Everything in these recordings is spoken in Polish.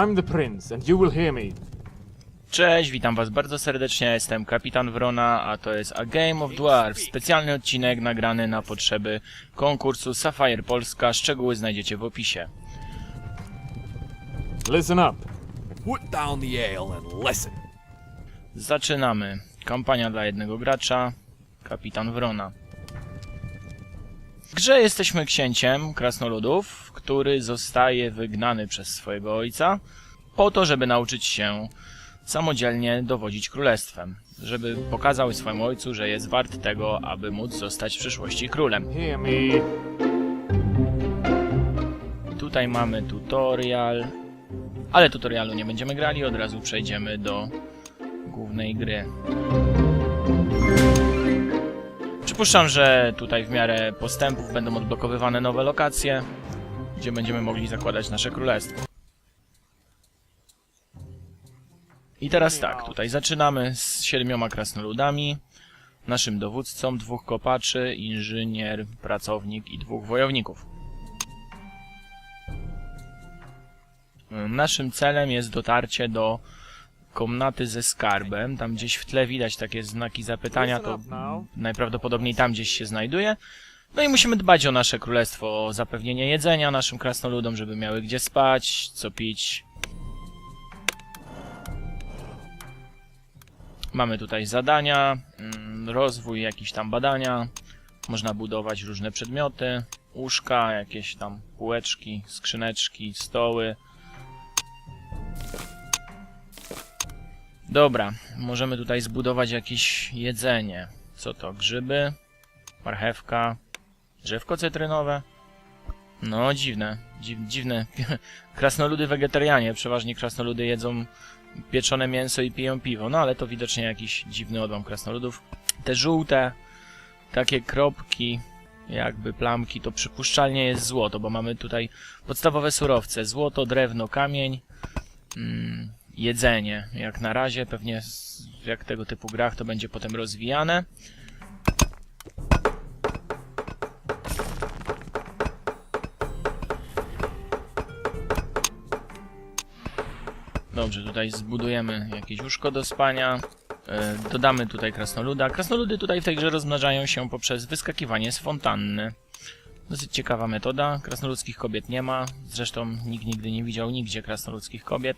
I'm the prince, and you will hear me. Cześć, witam was bardzo serdecznie, ja jestem Kapitan Wrona, a to jest A Game of Dwarfs, specjalny odcinek nagrany na potrzeby konkursu Sapphire Polska, szczegóły znajdziecie w opisie. Listen up. Put down the ale and listen. Zaczynamy. Kampania dla jednego gracza, Kapitan Wrona. W grze jesteśmy księciem krasnoludów, który zostaje wygnany przez swojego ojca po to, żeby nauczyć się samodzielnie dowodzić królestwem. Żeby pokazał swojemu ojcu, że jest wart tego, aby móc zostać w przyszłości królem. Tutaj mamy tutorial, ale tutorialu nie będziemy grali, od razu przejdziemy do głównej gry. Przypuszczam, że tutaj w miarę postępów będą odblokowywane nowe lokacje, gdzie będziemy mogli zakładać nasze królestwo. I teraz tak, tutaj zaczynamy z siedmioma krasnoludami, naszym dowódcą, dwóch kopaczy, inżynier, pracownik i dwóch wojowników. Naszym celem jest dotarcie do komnaty ze skarbem. Tam gdzieś w tle widać takie znaki zapytania, to najprawdopodobniej tam gdzieś się znajduje. No i musimy dbać o nasze królestwo, o zapewnienie jedzenia naszym krasnoludom, żeby miały gdzie spać, co pić. Mamy tutaj zadania, mm, rozwój, jakieś tam badania. Można budować różne przedmioty, łóżka, jakieś tam półeczki, skrzyneczki, stoły. Dobra, możemy tutaj zbudować jakieś jedzenie. Co to? Grzyby, marchewka, drzewko cytrynowe. No, dziwne, dziw, dziwne. Krasnoludy wegetarianie, przeważnie krasnoludy jedzą pieczone mięso i piją piwo. No, ale to widocznie jakiś dziwny odłam krasnoludów. Te żółte, takie kropki, jakby plamki, to przypuszczalnie jest złoto, bo mamy tutaj podstawowe surowce. Złoto, drewno, kamień, mm, jedzenie. Jak na razie, pewnie jak tego typu grach to będzie potem rozwijane. Dobrze, tutaj zbudujemy jakieś łóżko do spania. E, Dodamy tutaj krasnoluda. Krasnoludy tutaj w tej grze rozmnażają się poprzez wyskakiwanie z fontanny. Dosyć ciekawa metoda. Krasnoludzkich kobiet nie ma. Zresztą nikt nigdy nie widział nigdzie krasnoludzkich kobiet.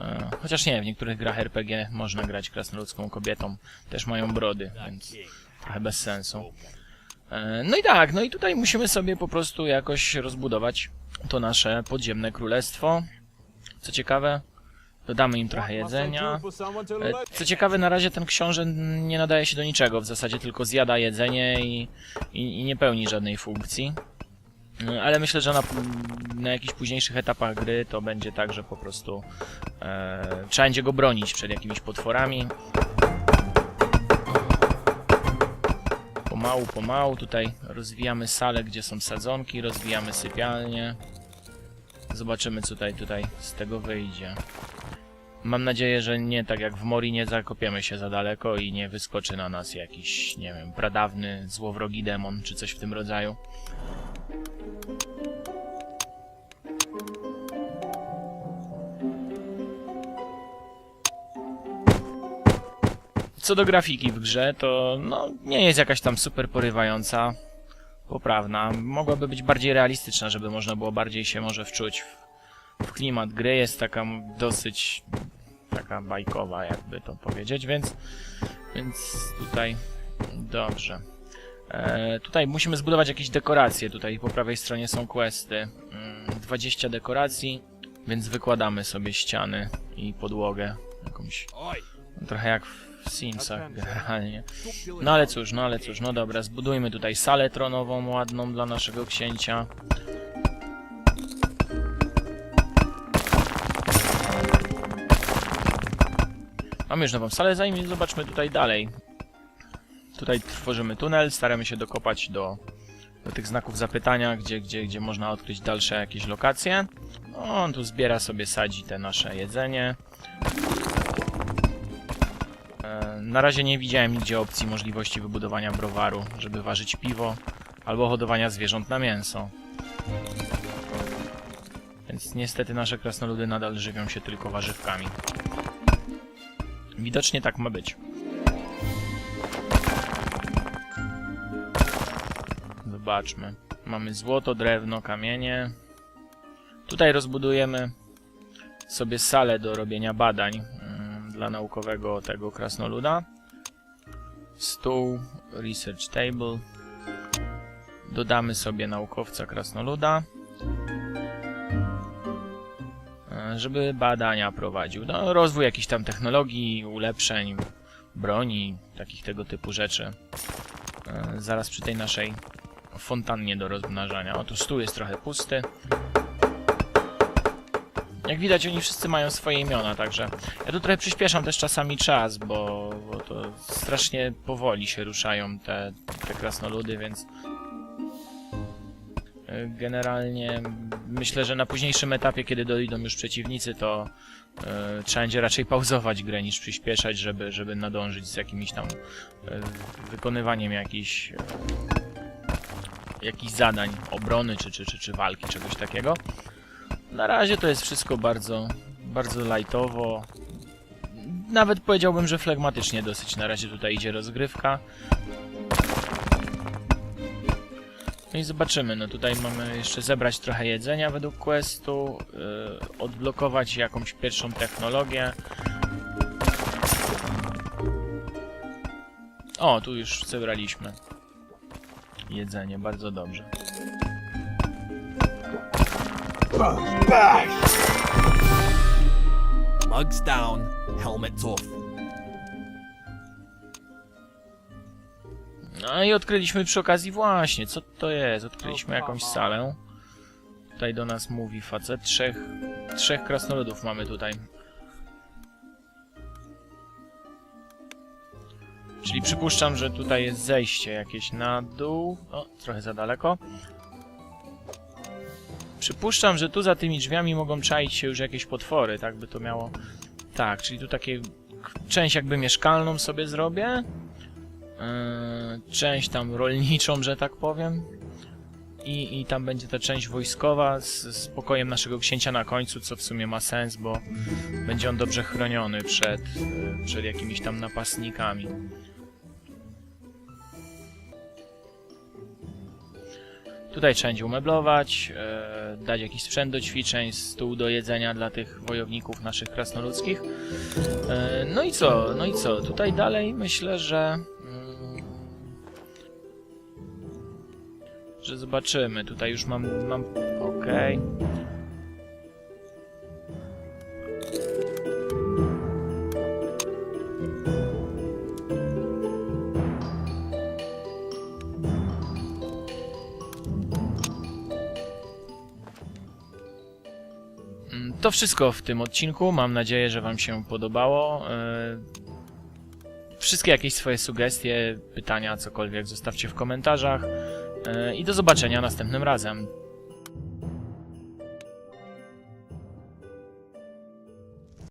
E, Chociaż nie, w niektórych grach RPG można grać krasnoludzką kobietą. Też mają brody, więc trochę bez sensu. E, No i tak, no i tutaj musimy sobie po prostu jakoś rozbudować to nasze podziemne królestwo. Co ciekawe, dodamy im trochę jedzenia. E, Co ciekawe, na razie ten książę nie nadaje się do niczego, w zasadzie tylko zjada jedzenie i, i, i nie pełni żadnej funkcji. E, Ale myślę, że na, na jakichś późniejszych etapach gry to będzie tak, że po prostu e, trzeba będzie go bronić przed jakimiś potworami. Pomału, pomału tutaj rozwijamy salę, gdzie są sadzonki, rozwijamy sypialnię. Zobaczymy, co tutaj, tutaj z tego wyjdzie. Mam nadzieję, że nie tak jak w Mori nie zakopiemy się za daleko i nie wyskoczy na nas jakiś, nie wiem, pradawny, złowrogi demon czy coś w tym rodzaju. Co do grafiki w grze, to no, nie jest jakaś tam super porywająca, poprawna. Mogłaby być bardziej realistyczna, żeby można było bardziej się może wczuć w, w klimat gry. Jest taka dosyć taka bajkowa, jakby to powiedzieć, więc, więc tutaj dobrze. E, tutaj musimy zbudować jakieś dekoracje. Tutaj po prawej stronie są questy. Mm, 20 dekoracji, więc wykładamy sobie ściany i podłogę jakąś trochę jak w Simsach generalnie. No ale cóż, no ale cóż, no dobra, zbudujmy tutaj salę tronową ładną dla naszego księcia. Mamy już nową salę, zanim zobaczmy tutaj dalej. Tutaj tworzymy tunel, staramy się dokopać do, do tych znaków zapytania, gdzie, gdzie, gdzie można odkryć dalsze jakieś lokacje. No, on tu zbiera sobie, sadzi te nasze jedzenie. E, Na razie nie widziałem nigdzie opcji możliwości wybudowania browaru, żeby ważyć piwo, albo hodowania zwierząt na mięso. Więc niestety nasze krasnoludy nadal żywią się tylko warzywkami. Widocznie tak ma być. Zobaczmy. Mamy złoto, drewno, kamienie. Tutaj rozbudujemy sobie salę do robienia badań dla naukowego tego krasnoluda. Stół, research table. Dodamy sobie naukowca krasnoluda, żeby badania prowadził. No, rozwój jakichś tam technologii, ulepszeń, broni, takich tego typu rzeczy. E, Zaraz przy tej naszej fontannie do rozmnażania. Otóż stół jest trochę pusty. Jak widać, oni wszyscy mają swoje imiona, także ja tu trochę przyspieszam też czasami czas, bo, bo to strasznie powoli się ruszają te, te krasnoludy, więc e, generalnie myślę, że na późniejszym etapie, kiedy dojdą już przeciwnicy, to e, trzeba będzie raczej pauzować grę niż przyspieszać, żeby, żeby nadążyć z jakimiś tam e, wykonywaniem jakichś jakichś zadań obrony czy, czy, czy, czy walki, czegoś takiego. Na razie to jest wszystko bardzo, bardzo lightowo. Nawet powiedziałbym, że flegmatycznie dosyć na razie tutaj idzie rozgrywka. No i zobaczymy, no tutaj mamy jeszcze zebrać trochę jedzenia według questu, yy, odblokować jakąś pierwszą technologię. O, tu już zebraliśmy jedzenie, bardzo dobrze. Mugs down, helmets off. No i odkryliśmy przy okazji właśnie, co to jest? Odkryliśmy jakąś salę. Tutaj do nas mówi facet. Trzech, trzech krasnoludów mamy tutaj. Czyli przypuszczam, że tutaj jest zejście jakieś na dół. O, trochę za daleko. Przypuszczam, że tu za tymi drzwiami mogą czaić się już jakieś potwory, tak by to miało... Tak, czyli tu takie część jakby mieszkalną sobie zrobię. Yy, część tam rolniczą, że tak powiem. I, I tam będzie ta część wojskowa z, z pokojem naszego księcia na końcu, co w sumie ma sens, bo będzie on dobrze chroniony przed, yy, przed jakimiś tam napastnikami. Tutaj trzeba będzie umeblować, yy, dać jakiś sprzęt do ćwiczeń, stół do jedzenia dla tych wojowników naszych krasnoludzkich. E, No i co? No i co? Tutaj dalej myślę, że. mm, Że zobaczymy. Tutaj już mam. mam Okej. Mm, To wszystko w tym odcinku. Mam nadzieję, że Wam się podobało. E, Wszystkie jakieś swoje sugestie, pytania, cokolwiek zostawcie w komentarzach. E, I do zobaczenia następnym razem.